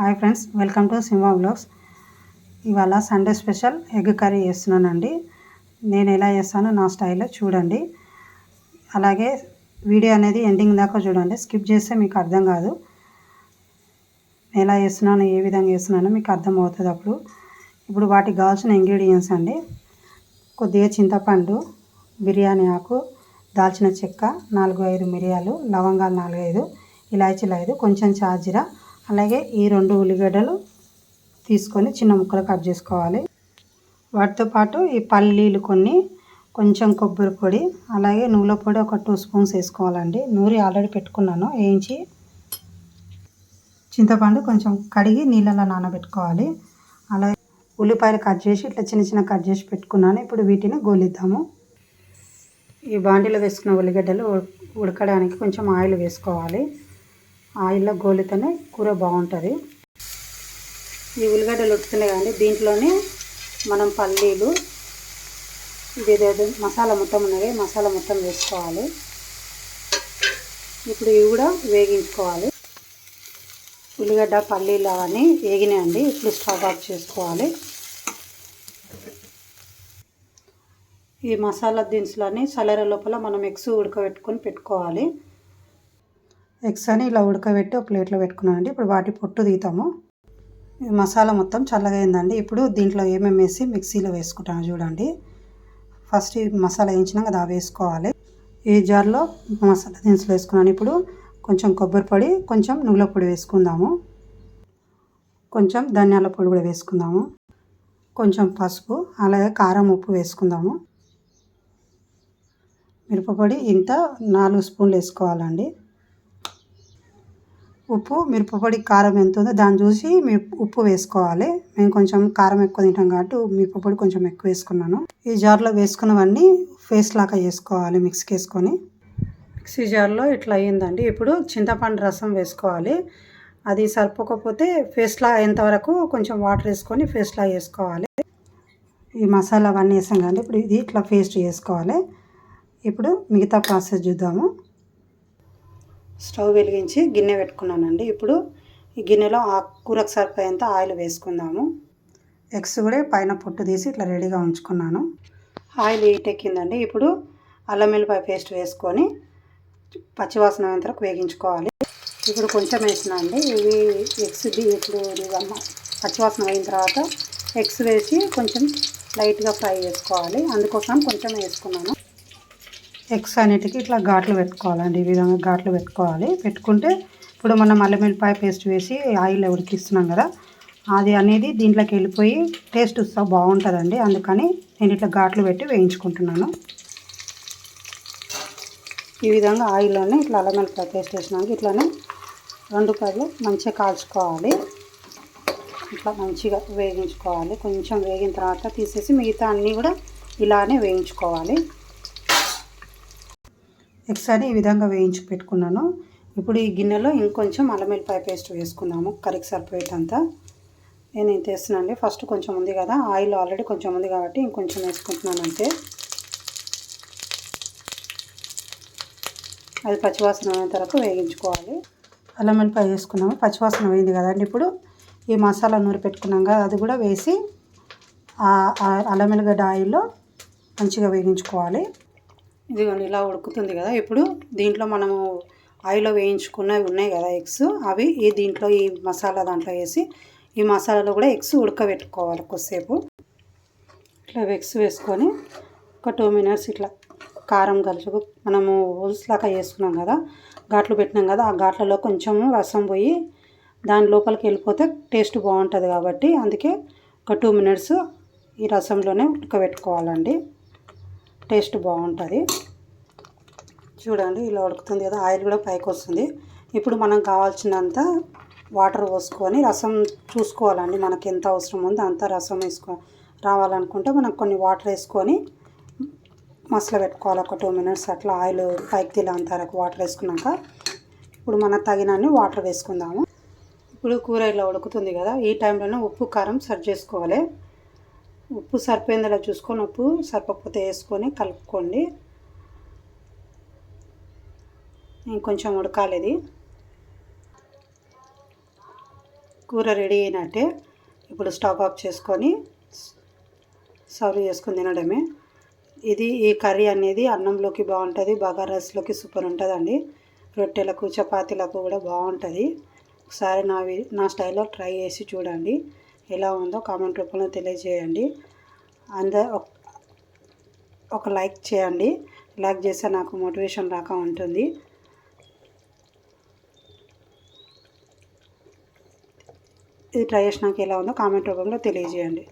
Hi friends welcome to Simha blogs. ఇవాళ Sunday special egg curry చేస్తున్నానండి. నేను ఎలా చేస్తానో నా స్టైల్లో చూడండి. అలాగే వీడియో అనేది ఎండింగ్ దాకా చూడండి. స్కిప్ చేస్తే మీకు అర్థం కాదు. ఎలా చేస్తున్నానో ఏ విధంగా చేస్తున్నానో మీకు అర్థం అవుతుంది అప్పుడు. ఇప్పుడు వాటికి కావాల్సిన ఇంగ్రీడియంట్స్ అండి. కొద్దిగా చింతపండు బిర్యానీ ఆకు దాల్చిన చెక్క నాలుగు ఐదు మిరియాలు లవంగాలు నాలుగు ఐదు ఇలాచీలు ఐదు కొంచెం చాజీరా అలాగే ఈ రెండు ఉల్లిగడ్డలు తీసుకొని చిన్న ముక్కలు కట్ చేసుకోవాలి. వాటితో పాటు ఈ పల్లీలు కొన్ని కొంచెం కొబ్బరి పొడి అలాగే నువ్వుల పొడి ఒక టూ స్పూన్స్ వేసుకోవాలండి. నూరి ఆల్రెడీ పెట్టుకున్నాను వేయించి చింతపండు కొంచెం కడిగి నీళ్ళలో నానబెట్టుకోవాలి. అలాగే ఉల్లిపాయలు కట్ చేసి ఇట్లా చిన్న చిన్న కట్ చేసి పెట్టుకున్నాను. ఇప్పుడు వీటిని గోలిద్దాము. ఈ బాండీలో వేసుకున్న ఉల్లిగడ్డలు ఉడకడానికి కొంచెం ఆయిల్ వేసుకోవాలి. ఆయిల్లో గోలితేనే కూర బాగుంటుంది. ఈ ఉల్లిగడ్డలు ఉడుకుతున్నాయి కానీ దీంట్లోనే మనం పల్లీలు ఇది ఏదైతే మసాలా మొత్తం ఉన్నది మసాలా మొత్తం వేసుకోవాలి. ఇప్పుడు ఇవి కూడా వేగించుకోవాలి. ఉల్లిగడ్డ పల్లీలు అవన్నీ వేగినాయండి. ఇప్పుడు స్టవ్ ఆఫ్ చేసుకోవాలి. ఈ మసాలా దినుసులన్నీ చల్లర లోపల మనం ఎగ్స్ ఉడకబెట్టుకొని పెట్టుకోవాలి. ఎగ్స్ అని ఇలా ఉడకబెట్టి ఒక ప్లేట్లో పెట్టుకున్నానండి. ఇప్పుడు వాటి పొట్టు తీతాము మసాలా మొత్తం చల్లగా అయిందండి. ఇప్పుడు దీంట్లో ఏమేమి వేసి మిక్సీలో వేసుకుంటాను చూడండి. ఫస్ట్ ఈ మసాలా వేయించినాక అది వేసుకోవాలి. ఈ జార్లో మసాలా దినుసులు వేసుకున్నాను. ఇప్పుడు కొంచెం కొబ్బరి పొడి కొంచెం నువ్వుల పొడి వేసుకుందాము. కొంచెం ధనియాల పొడి కూడా వేసుకుందాము. కొంచెం పసుపు అలాగే కారం ఉప్పు వేసుకుందాము. మిరపపొడి ఇంత నాలుగు స్పూన్లు వేసుకోవాలండి. ఉప్పు మిరపపొడి కారం ఎంత ఉందో దాన్ని చూసి మీరు ఉప్పు వేసుకోవాలి. మేము కొంచెం కారం ఎక్కువ తింటాం కాబట్టి మిరపపొడి కొంచెం ఎక్కువ వేసుకున్నాను. ఈ జార్లో వేసుకున్నవన్నీ ఫేస్ లాగా వేసుకోవాలి మిక్స్కి వేసుకొని మిక్సీ జార్లో ఇట్లా అయ్యిందండి. ఇప్పుడు చింతపండు రసం వేసుకోవాలి. అది సరిపోకపోతే ఫేస్లా అయ్యేంతవరకు కొంచెం వాటర్ వేసుకొని ఫేస్లా వేసుకోవాలి. ఈ మసాలా అవన్నీ వేసాం కదండి. ఇప్పుడు ఇది ఇట్లా పేస్ట్ చేసుకోవాలి. ఇప్పుడు మిగతా ప్రాసెస్ చూద్దాము. స్టవ్ వెలిగించి గిన్నె పెట్టుకున్నానండి. ఇప్పుడు ఈ గిన్నెలో ఆ కూరకు సరిపోయేంత ఆయిల్ వేసుకుందాము. ఎగ్స్ కూడా పైన పొట్టు తీసి ఇట్లా రెడీగా ఉంచుకున్నాను. ఆయిల్ హీట్ ఎక్కిందండి. ఇప్పుడు అల్లం వెల్లిపాయ పేస్ట్ వేసుకొని పచ్చివాసన అయినంత వరకు వేగించుకోవాలి. ఇప్పుడు కొంచెం వేసిన అండి. ఇవి ఎగ్స్ ఇప్పుడు పచ్చివాసన అయిన తర్వాత ఎగ్స్ వేసి కొంచెం లైట్గా ఫ్రై చేసుకోవాలి. అందుకోసం కొంచెం వేసుకున్నాను. ఎగ్స్ అన్నిటికీ ఇట్లా ఘాట్లు పెట్టుకోవాలండి. ఈ విధంగా ఘాట్లు పెట్టుకోవాలి. పెట్టుకుంటే ఇప్పుడు మనం అల్లం వెల్లిపాయ పేస్ట్ వేసి ఆయిల్ ఉడికిస్తున్నాం కదా అది అనేది దీంట్లోకి వెళ్ళిపోయి టేస్ట్ బాగుంటుందండి. అందుకని నేను ఇట్లా ఘాట్లు పెట్టి వేయించుకుంటున్నాను. ఈ విధంగా ఆయిల్లోనే ఇట్లా అల్లం వెల్లిపాయ పేస్ట్ వేసినాక ఇట్లానే రెండు కాయలు మంచిగా కాల్చుకోవాలి. ఇట్లా మంచిగా వేగించుకోవాలి. కొంచెం వేగిన తర్వాత తీసేసి మిగతా అన్నీ కూడా ఇలానే వేయించుకోవాలి. ఎగ్స్ అని ఈ విధంగా వేయించి పెట్టుకున్నాను. ఇప్పుడు ఈ గిన్నెలో ఇంకొంచెం అల్లం పేస్ట్ వేసుకుందాము కర్రీకి సరిపోయేటంతా. నేను ఇంత వేస్తున్నానండి ఫస్ట్ కొంచెం ఉంది కదా ఆయిల్ ఆల్రెడీ కొంచెం ఉంది కాబట్టి ఇంకొంచెం వేసుకుంటున్నాను అంతే. అది పచ్చివాసన అయిన తర్వాత వేయించుకోవాలి అల్లం వెల్లిపాయ వేసుకున్నాము పచ్చివాసన వేయింది కదండి ఇప్పుడు. ఈ మసాలా నూరి పెట్టుకున్నాం కదా అది కూడా వేసి అల్లం వెల్లిగడ్డ ఆయిల్లో మంచిగా వేగించుకోవాలి. ఇదిగోండి ఇలా ఉడుకుతుంది కదా. ఇప్పుడు దీంట్లో మనము ఆయిల్లో వేయించుకున్నవి ఉన్నాయి కదా ఎగ్స్. అవి ఈ దీంట్లో ఈ మసాలా దాంట్లో వేసి ఈ మసాలాలో కూడా ఎగ్స్ ఉడకబెట్టుకోవాలి కొద్దిసేపు. ఇట్లా ఎగ్స్ వేసుకొని ఒక టూ మినిట్స్ ఇట్లా కారం కలుసు మనము లాగా వేసుకున్నాం కదా ఘాట్లు పెట్టినాం కదా ఆ ఘాట్లలో కొంచెము రసం పోయి దాని లోపలికి వెళ్ళిపోతే టేస్ట్ బాగుంటుంది కాబట్టి అందుకే ఒక టూ మినిట్స్ ఈ రసంలోనే ఉడకబెట్టుకోవాలండి. టేస్ట్ బాగుంటుంది. చూడండి ఇలా ఉడుకుతుంది కదా ఆయిల్ కూడా పైకి వస్తుంది. ఇప్పుడు మనం కావాల్సినంత వాటర్ పోసుకొని రసం చూసుకోవాలండి మనకి ఎంత అవసరం ఉందో అంత రసం వేసుకో రావాలనుకుంటే మనం కొన్ని వాటర్ వేసుకొని మసలు పెట్టుకోవాలి. ఒక టూ మినిట్స్ అట్లా ఆయిల్ పైకి తిలేంత వరకు వాటర్ వేసుకున్నాక ఇప్పుడు మనకు తగినన్ని వాటర్ వేసుకుందాము. ఇప్పుడు కూర ఇలా ఉడుకుతుంది కదా ఈ టైంలోనే ఉప్పు కారం సర్వ్ చేసుకోవాలి. ఉప్పు సరిపోయిందిలా చూసుకొని ఉప్పు సరిపోకపోతే వేసుకొని కలుపుకోండి. ఇంకొంచెం ఉడకాలి ఇది. కూర రెడీ అయినట్టే ఇప్పుడు స్టవ్ ఆఫ్ చేసుకొని సర్వ్ చేసుకొని తినడమే. ఇది ఈ కర్రీ అనేది అన్నంలోకి బాగుంటుంది బగారా రైస్లోకి సూపర్ ఉంటుందండి. రొట్టెలకు చపాతీలకు కూడా బాగుంటుంది. ఒకసారి నా నా స్టైల్లో ట్రై చేసి చూడండి. ఎలా ఉందో కామెంట్ రూపంలో తెలియజేయండి. అంద ఒక- ఒక లైక్ చేయండి. లైక్ చేస్తే నాకు మోటివేషన్ రాక ఉంటుంది. ఇది ట్రై చేసినాక ఎలా ఉందో కామెంట్ రూపంలో తెలియజేయండి.